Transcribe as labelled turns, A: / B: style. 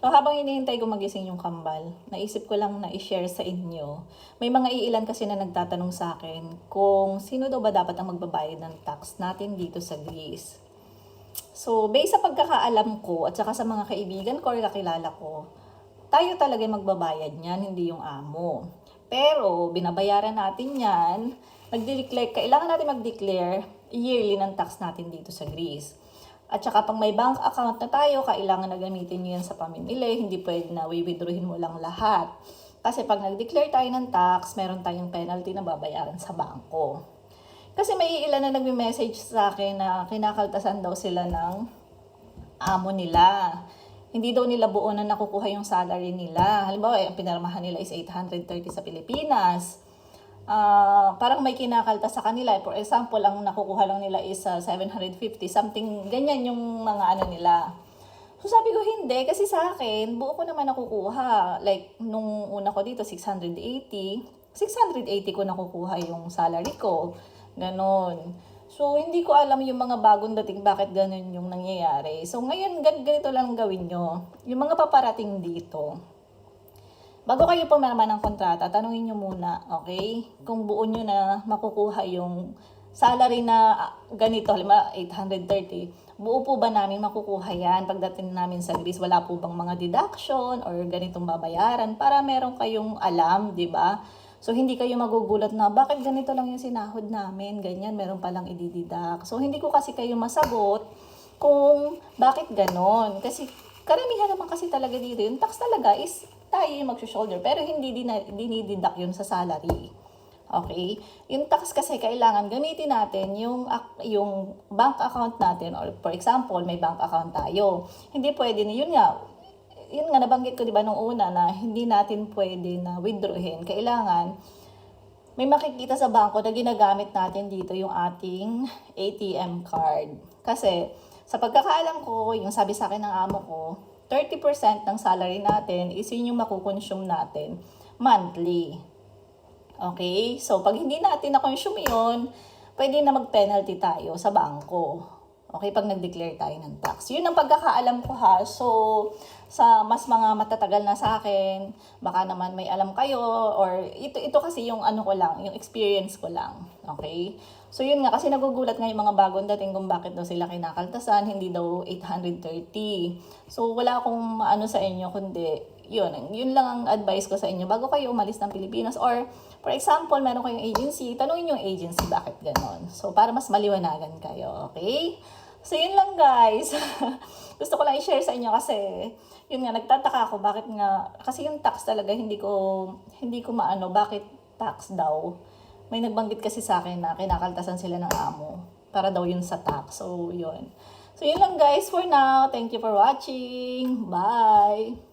A: So habang hinihintay ko magising yung kambal, naisip ko lang na i-share sa inyo. May mga iilan kasi na nagtatanong sa akin kung sino daw ba dapat ang magbabayad ng tax natin dito sa Greece. So, based sa pagkakaalam ko at saka sa mga kaibigan ko or kakilala ko, tayo talaga magbabayad niyan, hindi yung amo. Pero, binabayaran natin yan, nag-declare, kailangan natin mag-declare yearly ng tax natin dito sa Greece. At saka pag may bank account na tayo, kailangan na gamitin nyo yan sa pamimili. Hindi pwede na withdrawin mo lang lahat. Kasi pag nag-declare tayo ng tax, meron tayong penalty na babayaran sa bangko. Kasi may ilan na nagme-message sa akin na kinakaltasan daw sila ng amo nila. Hindi daw nila buo na nakukuha yung salary nila. Halimbawa, eh, ang pinarmahan nila is 830 sa Pilipinas ah parang may kinakalta sa kanila. For example, ang nakukuha lang nila is ah, 750, something, ganyan yung mga ano nila. So sabi ko, hindi. Kasi sa akin, buo ko naman nakukuha. Like, nung una ko dito, 680. 680 ko nakukuha yung salary ko. Ganon. So, hindi ko alam yung mga bagong dating bakit ganun yung nangyayari. So, ngayon, gan ganito lang gawin nyo. Yung mga paparating dito, Bago kayo pumirma ng kontrata, tanungin nyo muna, okay? Kung buo nyo na makukuha yung salary na ah, ganito, halimbawa 830, buo po ba namin makukuha yan pagdating namin sa Greece? Wala po bang mga deduction or ganitong babayaran para meron kayong alam, di ba? So, hindi kayo magugulat na, bakit ganito lang yung sinahod namin? Ganyan, meron palang idididak. So, hindi ko kasi kayo masagot kung bakit ganon. Kasi, karamihan naman kasi talaga dito, yung tax talaga is tayo yung mag-shoulder. Pero hindi dina- dinididak yun sa salary. Okay? Yung tax kasi kailangan gamitin natin yung yung bank account natin or for example, may bank account tayo. Hindi pwede na yun nga. Yun nga nabanggit ko 'di ba nung una na hindi natin pwede na withdrawin. Kailangan may makikita sa bangko na ginagamit natin dito yung ating ATM card. Kasi sa pagkakaalam ko, yung sabi sa akin ng amo ko, 30% ng salary natin is yun yung makukonsume natin monthly. Okay? So, pag hindi natin na-consume yun, pwede na mag-penalty tayo sa bangko. Okay? Pag nag-declare tayo ng tax. Yun ang pagkakaalam ko ha. So, sa mas mga matatagal na sa akin, baka naman may alam kayo or ito, ito kasi yung ano ko lang, yung experience ko lang. Okay? So, yun nga, kasi nagugulat nga yung mga bagong dating kung bakit daw sila kinakaltasan, hindi daw 830. So, wala akong ano sa inyo, kundi yun, yun lang ang advice ko sa inyo bago kayo umalis ng Pilipinas or for example, meron kayong agency, tanungin yung agency bakit ganon. So, para mas maliwanagan kayo, okay? So, yun lang guys. Gusto ko lang i-share sa inyo kasi yun nga, nagtataka ako bakit nga, kasi yung tax talaga hindi ko, hindi ko maano, bakit tax daw. May nagbanggit kasi sa akin na kinakaltasan sila ng amo para daw yun sa tax. So, yun. So, yun lang guys for now. Thank you for watching. Bye!